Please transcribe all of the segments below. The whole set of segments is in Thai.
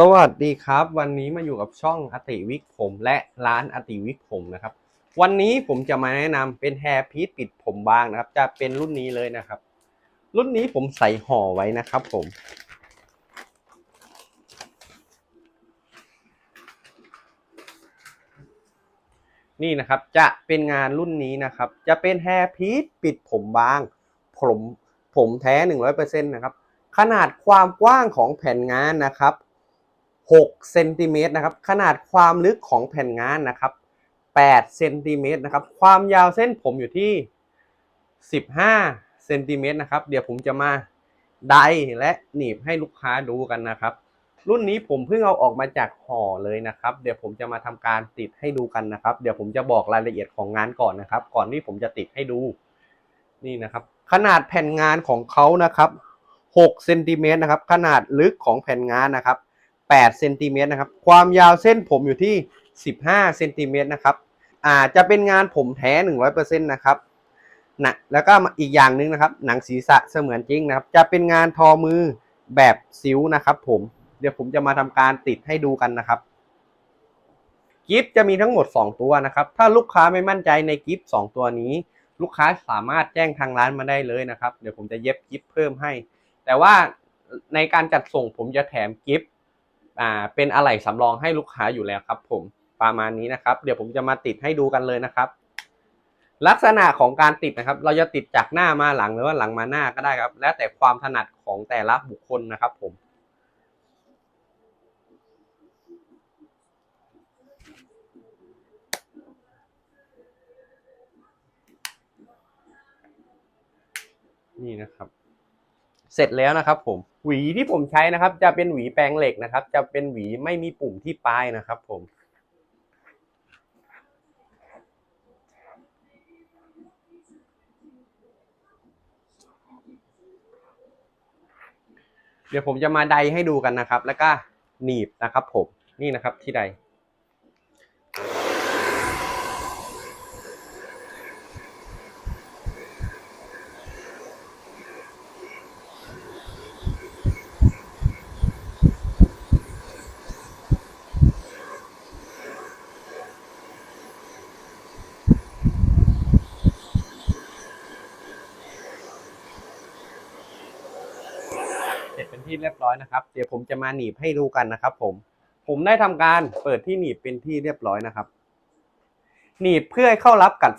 สวัสดีครับ วันนี้มาอยู่กับช่องอติวิกผม และร้านอติวิกผมนะครับ วันนี้ผมจะมาแนะนำเป็นแฮร์พีทปิดผมบางนะครับ จะเป็นรุ่นนี้เลยนะครับ รุ่นนี้ผมใส่ห่อไว้นะครับผม นี่นะครับจะเป็นงานรุ่นนี้นะครับ จะเป็นแฮร์พีทปิดผมบาง ผมผมแท้หนึ่งร้อยเปอร์เซ็นต์นะครับขนาดความกว้างของแผ่นงานนะครับ 6เซนติเมตรนะครับ ขนาดความลึกของแผ่นงานนะครับ8เซนติเมตรนะครับ ความยาวเส้นผมอยู่ที่ 15เซนติเมตรนะครับ เดี๋ยวผมจะมาไดและหนีบให้ลูกค้าดูกันนะครับ รุ่นนี้ผมเพิ่งเอาออกมาจากห่อเลยนะครับ เดี๋ยวผมจะมาทำการติดให้ดูกันนะครับ เดี๋ยวผมจะบอกรายละเอียดของงานก่อนนะครับ ก่อนที่ผมจะติดให้ดู นี่นะครับ ขนาดแผ่นงานของเขานะครับ6เซนติเมตรนะครับ ขนาดลึกของแผ่นงานนะครับ 8เซนติเมตรนะครับ ความยาวเส้นผมอยู่ที่ 15เซนติเมตรนะครับอ่าจะเป็นงานผมแท้ 100%นะครับนะแล้วก็อีกอย่างหนึ่งนะครับ หนังศีรษะเสมือนจริงนะครับ จะเป็นงานทอมือแบบซิวนะครับผมเดี๋ยวผมจะมาทำการติดให้ดูกันนะครับ กิฟต์จะมีทั้งหมด 2 ตัวนะครับ ถ้าลูกค้าไม่มั่นใจในกิฟต์2ตัวนี้ ลูกค้าสามารถแจ้งทางร้านมาได้เลยนะครับ เดี๋ยวผมจะเย็บกิฟต์เพิ่มให้ แต่ว่าในการจัดส่งผมจะแถมกิฟต์ อ่าเป็นอะไหล่สำรองให้ลูกค้าอยู่แล้วครับ ผมประมาณนี้นะครับ เดี๋ยวผมจะมาติดให้ดูกันเลยนะครับ ลักษณะของการติดนะครับ เราจะติดจากหน้ามาหลังหรือว่าหลังมาหน้าก็ได้ครับ แล้วแต่ความถนัดของแต่ละบุคคลนะครับ ผมนี่นะครับ เสร็จแล้วนะครับผมหวีที่ผมใช้นะครับ จะเป็นหวีแปรงเหล็กนะครับ จะเป็นหวีไม่มีปุ่มที่ปลายนะครับผมเดี๋ยวผมจะมาไดให้ดูกันนะครับ แล้วก็หนีบนะครับผมนี่นะครับที่ใด เสร็จเป็นที่เรียบร้อยนะครับ เดี๋ยวผมจะมาหนีบให้ดูกันนะครับ ผม ผมได้ทำการเปิดที่หนีบเป็นที่เรียบร้อยนะครับ หนีบเพื่อให้เข้ารับกับ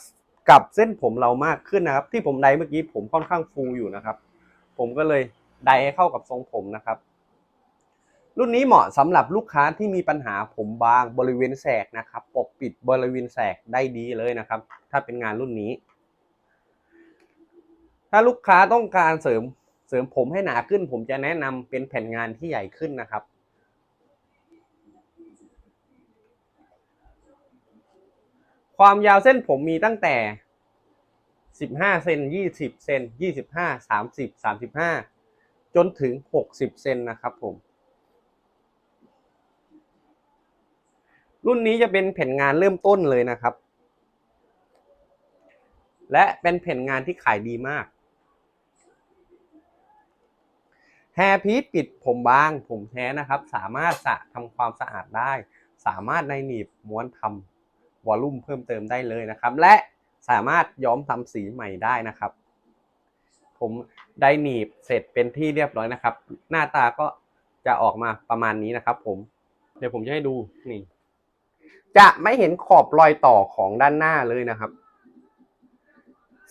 กับเส้นผมเรามากขึ้นนะครับ ที่ผมไดเมื่อกี้ผมค่อนข้างฟูอยู่นะครับ ผมก็เลยไดให้เข้ากับทรงผมนะครับ รุ่นนี้เหมาะสำหรับลูกค้าที่มีปัญหาผมบางบริเวณแสกนะครับ ปกปิดบริเวณแสกได้ดีเลยนะครับ ถ้าเป็นงานรุ่นนี้ ถ้าลูกค้าต้องการเสริม เสริมผมให้หนาขึ้น ผมจะแนะนำเป็นแผ่นงานที่ใหญ่ขึ้นนะครับ ความยาวเส้นผมมีตั้งแต่ 15 เซน 20 เซน 25 30 35 จนถึง 60 เซนนะครับผม รุ่นนี้จะเป็นแผ่นงานเริ่มต้นเลยนะครับ และเป็นแผ่นงานที่ขายดีมาก แฮร์พีทปิดผมบาง ผมแท้นะครับ สามารถสะทำความสะอาดได้ สามารถในหนีบม้วนทำวอลลุ่มเพิ่มเติมได้เลยนะครับ และสามารถย้อมทำสีใหม่ได้นะครับ ผมได้หนีบเสร็จเป็นที่เรียบร้อยนะครับ หน้าตาก็จะออกมาประมาณนี้นะครับ ผม เดี๋ยวผมจะให้ดูนี่ จะไม่เห็นขอบรอยต่อของด้านหน้าเลยนะครับ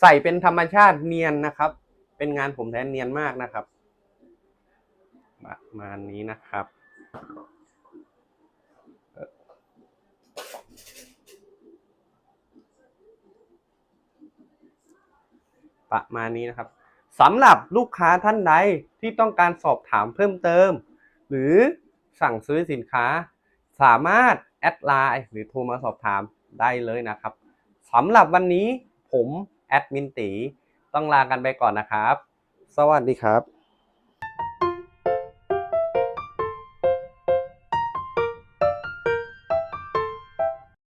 ใส่เป็นธรรมชาติเนียนนะครับ เป็นงานผมแท้เนียนมากนะครับ ประมาณนี้นะครับ ประมาณนี้นะครับสำหรับลูกค้าท่านใดที่ต้องการสอบถามเพิ่มเติม หรือสั่งซื้อสินค้า สามารถแอดไลน์หรือโทรมาสอบถามได้เลยนะครับสำหรับวันนี้ผมแอดมินตีต้องลากันไปก่อนนะครับ สวัสดีครับ